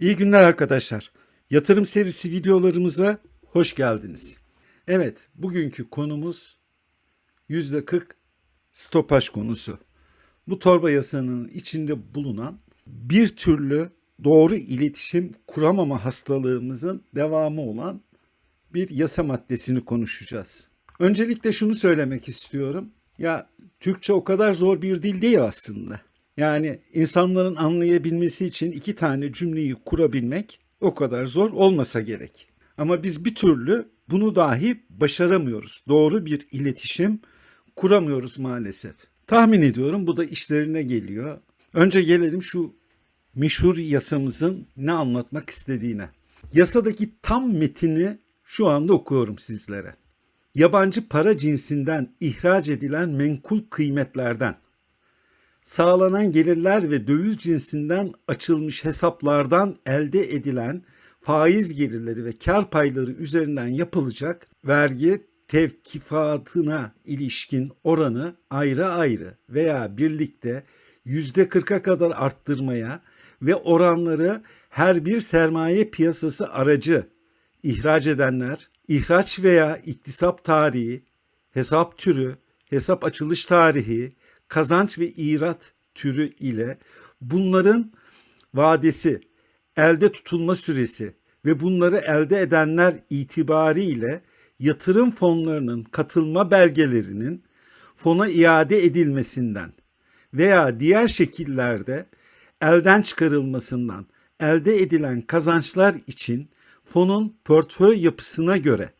İyi günler arkadaşlar. Yatırım serisi videolarımıza hoş geldiniz. Evet, bugünkü konumuz %40 stopaj konusu. Bu torba yasanın içinde bulunan bir türlü doğru iletişim kuramama hastalığımızın devamı olan bir yasa maddesini konuşacağız. Öncelikle şunu söylemek istiyorum. Ya Türkçe o kadar zor bir dil değil aslında. Yani insanların anlayabilmesi için iki tane cümleyi kurabilmek o kadar zor olmasa gerek. Ama biz bir türlü bunu dahi başaramıyoruz. Doğru bir iletişim kuramıyoruz maalesef. Tahmin ediyorum bu da işlerine geliyor. Önce gelelim şu meşhur yasamızın ne anlatmak istediğine. Yasadaki tam metini şu anda okuyorum sizlere. Yabancı para cinsinden ihraç edilen menkul kıymetlerden sağlanan gelirler ve döviz cinsinden açılmış hesaplardan elde edilen faiz gelirleri ve kar payları üzerinden yapılacak vergi tevkifatına ilişkin oranı ayrı ayrı veya birlikte yüzde 40'a kadar arttırmaya ve oranları her bir sermaye piyasası aracı ihraç edenler, ihraç veya iktisap tarihi, hesap türü, hesap açılış tarihi, kazanç ve irat türü ile bunların vadesi, elde tutulma süresi ve bunları elde edenler itibariyle yatırım fonlarının katılma belgelerinin fona iade edilmesinden veya diğer şekillerde elden çıkarılmasından elde edilen kazançlar için fonun portföy yapısına göre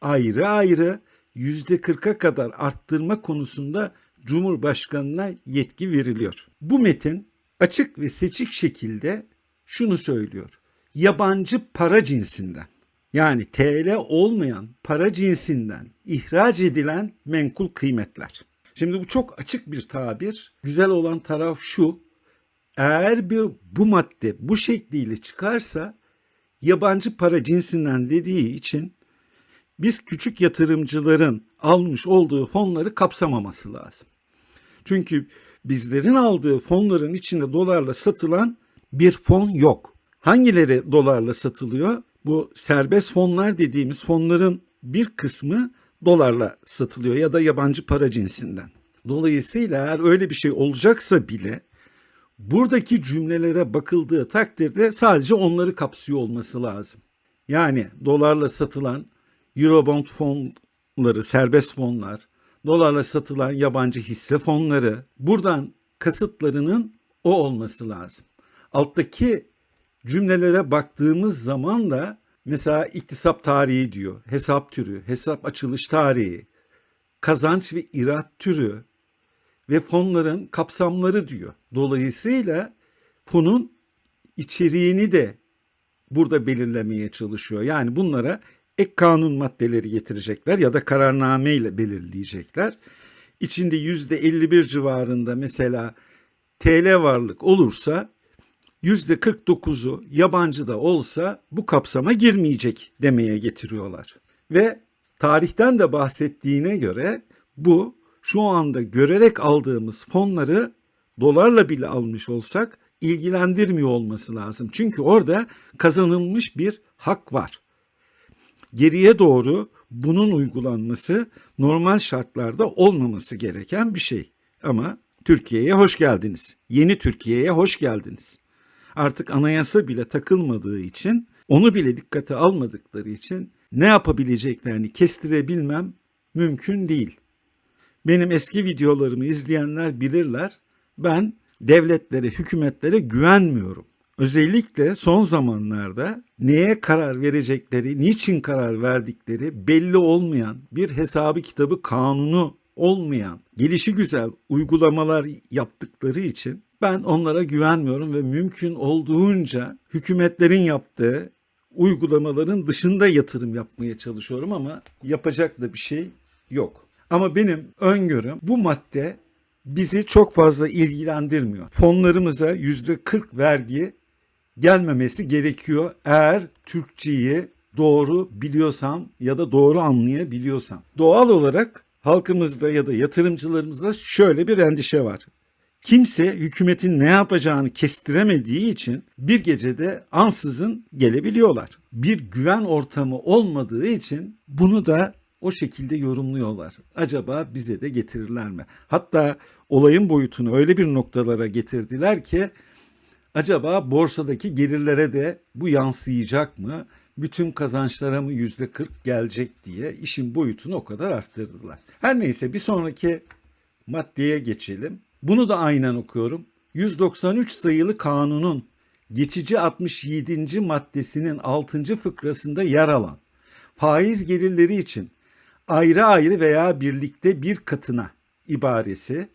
ayrı ayrı %40'a kadar arttırma konusunda Cumhurbaşkanına yetki veriliyor. Bu metin açık ve seçik şekilde şunu söylüyor. Yabancı para cinsinden yani TL olmayan para cinsinden ihraç edilen menkul kıymetler. Şimdi bu çok açık bir tabir. Güzel olan taraf şu. Eğer bir bu madde bu şekliyle çıkarsa yabancı para cinsinden dediği için biz küçük yatırımcıların almış olduğu fonları kapsamaması lazım. Çünkü bizlerin aldığı fonların içinde dolarla satılan bir fon yok. Hangileri dolarla satılıyor? Bu serbest fonlar dediğimiz fonların bir kısmı dolarla satılıyor ya da yabancı para cinsinden. Dolayısıyla eğer öyle bir şey olacaksa bile buradaki cümlelere bakıldığı takdirde sadece onları kapsıyor olması lazım. Yani dolarla satılan Eurobond fonları, serbest fonlar, dolarla satılan yabancı hisse fonları buradan kasıtlarının o olması lazım. Alttaki cümlelere baktığımız zaman da mesela iktisap tarihi diyor, hesap türü, hesap açılış tarihi, kazanç ve irat türü ve fonların kapsamları diyor. Dolayısıyla fonun içeriğini de burada belirlemeye çalışıyor. Yani bunlara ek kanun maddeleri getirecekler ya da kararname ile belirleyecekler. İçinde yüzde 51 civarında mesela TL varlık olursa yüzde 49'u yabancı da olsa bu kapsama girmeyecek demeye getiriyorlar. Ve tarihten de bahsettiğine göre bu şu anda görerek aldığımız fonları dolarla bile almış olsak ilgilendirmiyor olması lazım. Çünkü orada kazanılmış bir hak var geriye doğru bunun uygulanması normal şartlarda olmaması gereken bir şey. Ama Türkiye'ye hoş geldiniz. Yeni Türkiye'ye hoş geldiniz. Artık anayasa bile takılmadığı için, onu bile dikkate almadıkları için ne yapabileceklerini kestirebilmem mümkün değil. Benim eski videolarımı izleyenler bilirler. Ben devletlere, hükümetlere güvenmiyorum. Özellikle son zamanlarda neye karar verecekleri, niçin karar verdikleri belli olmayan bir hesabı kitabı kanunu olmayan, gelişi güzel uygulamalar yaptıkları için ben onlara güvenmiyorum ve mümkün olduğunca hükümetlerin yaptığı uygulamaların dışında yatırım yapmaya çalışıyorum ama yapacak da bir şey yok. Ama benim öngörüm bu madde bizi çok fazla ilgilendirmiyor. Fonlarımıza %40 vergi gelmemesi gerekiyor eğer Türkçeyi doğru biliyorsam ya da doğru anlayabiliyorsam. Doğal olarak halkımızda ya da yatırımcılarımızda şöyle bir endişe var. Kimse hükümetin ne yapacağını kestiremediği için bir gecede ansızın gelebiliyorlar. Bir güven ortamı olmadığı için bunu da o şekilde yorumluyorlar. Acaba bize de getirirler mi? Hatta olayın boyutunu öyle bir noktalara getirdiler ki acaba borsadaki gelirlere de bu yansıyacak mı? Bütün kazançlara mı yüzde 40 gelecek diye işin boyutunu o kadar arttırdılar. Her neyse bir sonraki maddeye geçelim. Bunu da aynen okuyorum. 193 sayılı kanunun geçici 67. maddesinin 6. fıkrasında yer alan faiz gelirleri için ayrı ayrı veya birlikte bir katına ibaresi,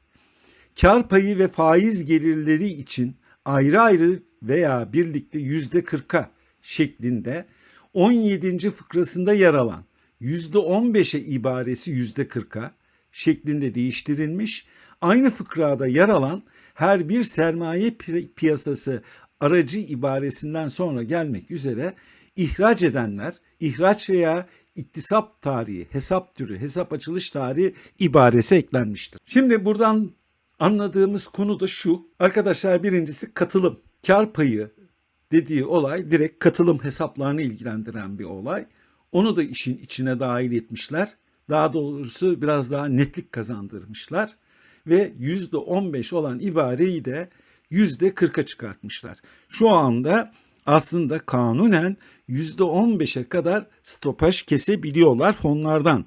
kar payı ve faiz gelirleri için ayrı ayrı veya birlikte yüzde kırka şeklinde 17. fıkrasında yer alan yüzde 15'e ibaresi yüzde kırka şeklinde değiştirilmiş. Aynı fıkrada yer alan her bir sermaye pi- piyasası aracı ibaresinden sonra gelmek üzere ihraç edenler, ihraç veya iktisap tarihi, hesap türü, hesap açılış tarihi ibaresi eklenmiştir. Şimdi buradan anladığımız konu da şu. Arkadaşlar birincisi katılım. Kar payı dediği olay direkt katılım hesaplarını ilgilendiren bir olay. Onu da işin içine dahil etmişler. Daha doğrusu biraz daha netlik kazandırmışlar. Ve yüzde 15 olan ibareyi de yüzde 40'a çıkartmışlar. Şu anda aslında kanunen yüzde 15'e kadar stopaj kesebiliyorlar fonlardan.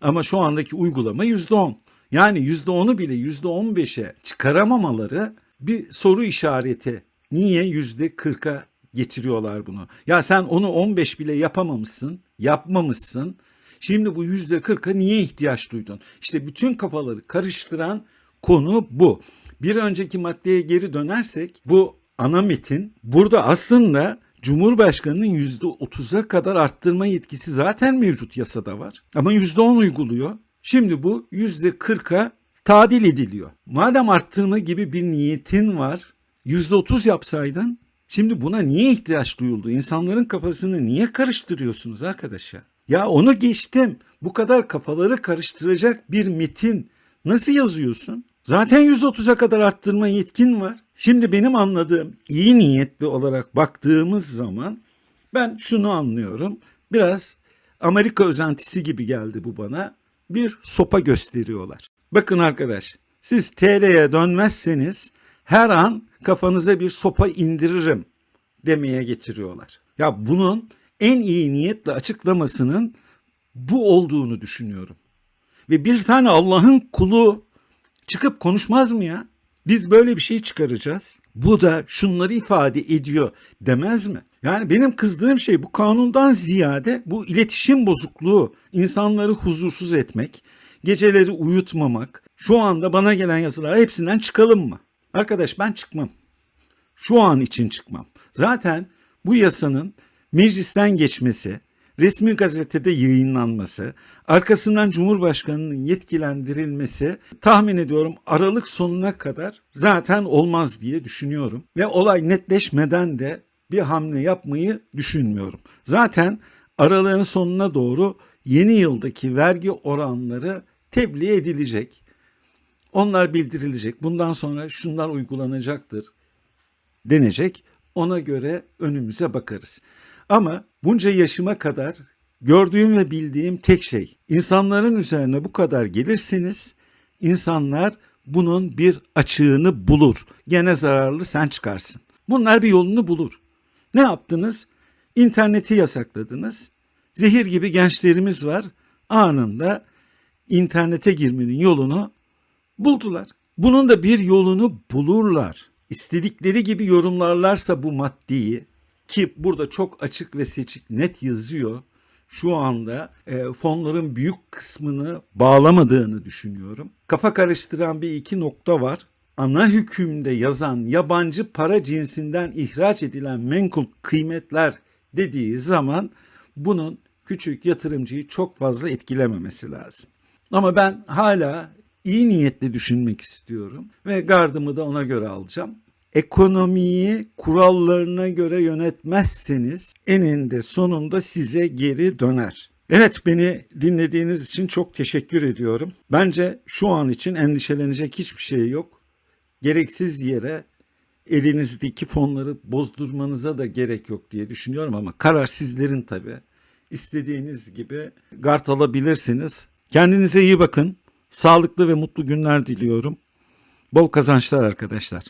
Ama şu andaki uygulama yüzde 10. Yani yüzde 10'u bile yüzde 15'e çıkaramamaları bir soru işareti. Niye yüzde 40'a getiriyorlar bunu? Ya sen onu 15 bile yapamamışsın, yapmamışsın. Şimdi bu yüzde 40'a niye ihtiyaç duydun? İşte bütün kafaları karıştıran konu bu. Bir önceki maddeye geri dönersek bu ana metin burada aslında Cumhurbaşkanının yüzde 30'a kadar arttırma yetkisi zaten mevcut yasada var. Ama yüzde 10 uyguluyor. Şimdi bu yüzde 40'a tadil ediliyor. Madem arttırma gibi bir niyetin var, yüzde 30 yapsaydın şimdi buna niye ihtiyaç duyuldu? İnsanların kafasını niye karıştırıyorsunuz arkadaşlar? Ya onu geçtim. Bu kadar kafaları karıştıracak bir metin nasıl yazıyorsun? Zaten 130'a kadar arttırma yetkin var. Şimdi benim anladığım iyi niyetli olarak baktığımız zaman ben şunu anlıyorum. Biraz Amerika özentisi gibi geldi bu bana. Bir sopa gösteriyorlar. Bakın arkadaş siz TL'ye dönmezseniz her an kafanıza bir sopa indiririm demeye getiriyorlar. Ya bunun en iyi niyetle açıklamasının bu olduğunu düşünüyorum. Ve bir tane Allah'ın kulu çıkıp konuşmaz mı ya? Biz böyle bir şey çıkaracağız. Bu da şunları ifade ediyor demez mi? Yani benim kızdığım şey bu kanundan ziyade bu iletişim bozukluğu, insanları huzursuz etmek, geceleri uyutmamak. Şu anda bana gelen yazılar hepsinden çıkalım mı? Arkadaş ben çıkmam. Şu an için çıkmam. Zaten bu yasanın meclisten geçmesi, resmi gazetede yayınlanması, arkasından Cumhurbaşkanı'nın yetkilendirilmesi tahmin ediyorum Aralık sonuna kadar zaten olmaz diye düşünüyorum. Ve olay netleşmeden de bir hamle yapmayı düşünmüyorum. Zaten aralığın sonuna doğru yeni yıldaki vergi oranları tebliğ edilecek. Onlar bildirilecek. Bundan sonra şunlar uygulanacaktır denecek. Ona göre önümüze bakarız. Ama bunca yaşıma kadar gördüğüm ve bildiğim tek şey insanların üzerine bu kadar gelirseniz insanlar bunun bir açığını bulur. Gene zararlı sen çıkarsın. Bunlar bir yolunu bulur. Ne yaptınız? İnterneti yasakladınız. Zehir gibi gençlerimiz var. Anında internete girmenin yolunu buldular. Bunun da bir yolunu bulurlar. İstedikleri gibi yorumlarlarsa bu maddeyi ki burada çok açık ve seçik net yazıyor. Şu anda e, fonların büyük kısmını bağlamadığını düşünüyorum. Kafa karıştıran bir iki nokta var. Ana hükümde yazan yabancı para cinsinden ihraç edilen menkul kıymetler dediği zaman bunun küçük yatırımcıyı çok fazla etkilememesi lazım. Ama ben hala iyi niyetle düşünmek istiyorum ve gardımı da ona göre alacağım ekonomiyi kurallarına göre yönetmezseniz eninde sonunda size geri döner. Evet beni dinlediğiniz için çok teşekkür ediyorum. Bence şu an için endişelenecek hiçbir şey yok. gereksiz yere elinizdeki fonları bozdurmanıza da gerek yok diye düşünüyorum ama karar sizlerin tabii. İstediğiniz gibi gart alabilirsiniz. Kendinize iyi bakın. Sağlıklı ve mutlu günler diliyorum. Bol kazançlar arkadaşlar.